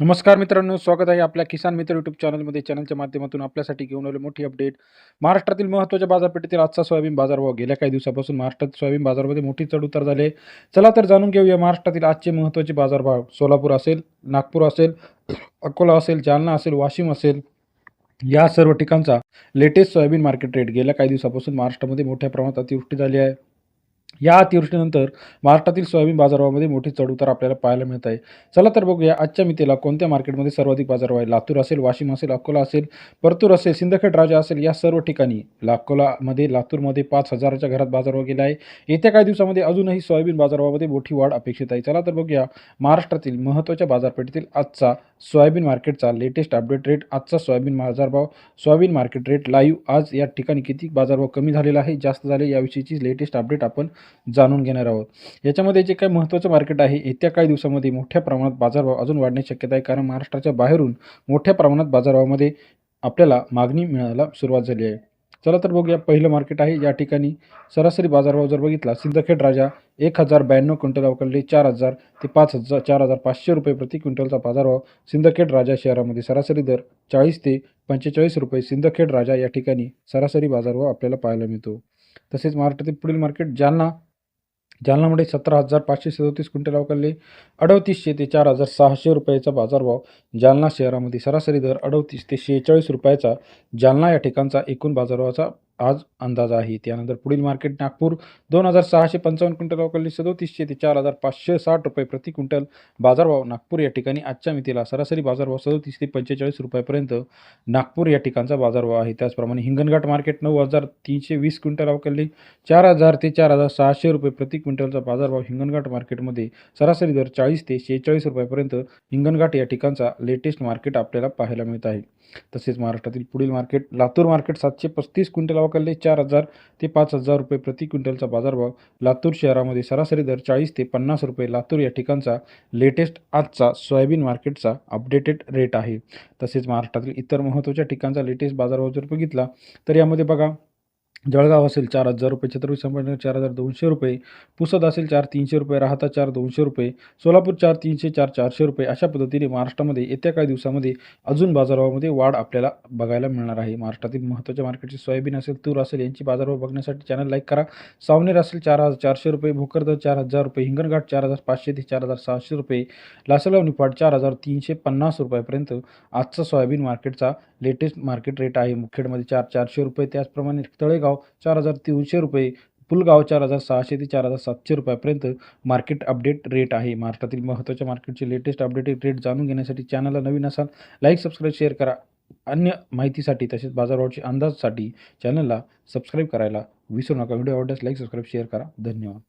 नमस्कार मित्रांनो स्वागत आहे आपल्या किसान मित्र यूट्यूब चॅनलमध्ये चॅनलच्या माध्यमातून आपल्यासाठी घेऊन आलो मोठी अपडेट महाराष्ट्रातील महत्त्वाच्या बाजारपेठेतील आजचा सोयाबीन बाजारभाव गेल्या काही दिवसापासून महाराष्ट्रात सोयाबीन बाजारामध्ये मोठी चढउतार झाले चला तर जाणून घेऊया महाराष्ट्रातील आजचे महत्त्वाचे बाजारभाव सोलापूर असेल नागपूर असेल अकोला असेल जालना असेल वाशिम असेल या सर्व ठिकाणचा लेटेस्ट सोयाबीन मार्केट रेट गेल्या काही दिवसापासून महाराष्ट्रामध्ये मोठ्या प्रमाणात अतिवृष्टी झाली आहे. या अतिवृष्टीनंतर महाराष्ट्रातील सोयाबीन बाजारभावामध्ये मोठी चढउतार आपल्याला पाहायला मिळत आहे. चला तर बघूया आजच्या मितीला कोणत्या मार्केटमध्ये सर्वाधिक बाजार आहे? लातूर असेल वाशिम असेल अकोला असेल परतूर असेल सिंदखेड राजा असेल या सर्व ठिकाणी अकोलामध्ये लातूरमध्ये पाच हजाराच्या घरात बाजारभाव गेला आहे. येत्या काही दिवसामध्ये अजूनही सोयाबीन बाजारभावामध्ये मोठी वाढ अपेक्षित आहे. चला तर बघूया महाराष्ट्रातील महत्त्वाच्या बाजारपेठेतील आजचा सोयाबीन मार्केटचा लेटेस्ट अपडेट रेट आजचा सोयाबीन बाजारभाव सोयाबीन मार्केट रेट लाईव्ह आज या ठिकाणी किती बाजारभाव कमी झालेला आहे जास्त झाले याविषयीची लेटेस्ट अपडेट आपण जाणून घेणार आहोत. याच्यामध्ये जे काही महत्त्वाचं मार्केट आहे येत्या काही दिवसामध्ये मोठ्या प्रमाणात बाजारभाव अजून वाढण्याची शक्यता आहे. कारण महाराष्ट्राच्या बाहेरून मोठ्या प्रमाणात बाजारभावामध्ये आपल्याला मागणी मिळायला सुरुवात झाली आहे. चला तर बघूया पहिलं मार्केट आहे. या ठिकाणी सरासरी बाजारभाव जर बघितला सिंदखेड राजा एक हजार ब्याण्णव क्विंटल अवकलले चार हजार ते पाच हजार चार हजार पाचशे रुपये प्रति क्विंटलचा बाजारभाव सिंदखेड राजा शहरामध्ये सरासरी दर चाळीस ते पंचेचाळीस रुपये सिंदखेड राजा या ठिकाणी सरासरी बाजारभाव आपल्याला पाहायला मिळतो. तसेच महाराष्ट्रातील पुढील मार्केट जालना. जालनामध्ये सतरा हजार पाचशे सदोतीस क्विंटल अवकालले अडतीसशे ते चार हजार सहाशे रुपयाचा बाजारभाव जालना शहरामध्ये सरासरी दर अडतीस ते शेहेचाळीस रुपयाचा. जालना या ठिकाणचा एकूण बाजारभावाचा आज अंदाज आहे. त्यानंतर पुढील मार्केट नागपूर दोन हजार सहाशे पंचावन्न क्विंटल अवकालले सदोतीसशे ते चार हजार पाचशे साठ रुपये प्रति क्विंटल. बाजारभाव नागपूर या ठिकाणी आजच्या मितीला सरासरी बाजारभाव सदोतीस ते पंचेचाळीस रुपयापर्यंत नागपूर या ठिकाणचा बाजारभाव आहे. त्याचप्रमाणे हिंगणघाट मार्केट नऊ हजार तीनशे वीस क्विंटल अवकालले चार हजार ते चार हजार सहाशे रुपये प्रति क्विंटलचा बाजारभाव हिंगणघाट मार्केटमध्ये सरासरी दर चाळीस ते शेहेचाळीस रुपयापर्यंत हिंगणघाट या ठिकाणचा लेटेस्ट मार्केट आपल्याला पाहायला मिळत आहे. तसेच महाराष्ट्रातील पुढील मार्केट लातूर मार्केट सातशे पस्तीस क्विंटल अवकालले चार हजार ते पाच हजार रुपये प्रति क्विंटलचा बाजारभाव लातूर शहरामध्ये सरासरी दर चाळीस ते पन्नास रुपये लातूर या ठिकाणचा लेटेस्ट आजचा सोयाबीन मार्केटचा अपडेटेड रेट आहे. तसेच महाराष्ट्रातील इतर महत्त्वाच्या ठिकाणचा लेटेस्ट बाजारभाव जर बघितला तर यामध्ये बघा जळगाव असेल चार हजार रुपये छत्रपती संभाजीनगर चार हजार दोनशे रुपये पुसद असेल चार तीनशे रुपये राहता चार दोनशे रुपये सोलापूर चार तीनशे चार चारशे रुपये अशा पद्धतीने महाराष्ट्रामध्ये येत्या काही दिवसामध्ये अजून बाजारभावामध्ये वाढ आपल्याला बघायला मिळणार आहे. महाराष्ट्रातील महत्त्वाच्या मार्केटचे सोयाबीन असेल तूर असेल यांची बाजारभाव बघण्यासाठी चॅनल लाईक करा. सावनेर असेल चार हजार चारशे रुपये भोकरदर चार हजार रुपये हिंगणघाट चार हजार पाचशे ते चार हजार सहाशे रुपये लासलगाव निफाड चार हजार तीनशे पन्नास रुपयापर्यंत आजचा सोयाबीन मार्केटचा लेटेस्ट मार्केट रेट आहे. मुखेडमध्ये चार चारशे रुपये त्याचप्रमाणे तळेगाव चार हजार तीनशे रुपये पुलगाव चार हजार सहाशे ते चार हजार सातशे रुपयापर्यंत मार्केट अपडेट रेट आहे. महाराष्ट्रातील महत्त्वाच्या मार्केटचे लेटेस्ट अपडेटेड रेट जाणून घेण्यासाठी चॅनलला नवीन असाल लाईक सबस्क्राईब शेअर करा. अन्य माहितीसाठी तसेच बाजारभावाचे अंदाजसाठी चॅनलला सबस्क्राईब करायला विसरू नका. व्हिडिओ आवडल्यास लाईक सबस्क्राईब शेअर करा. धन्यवाद.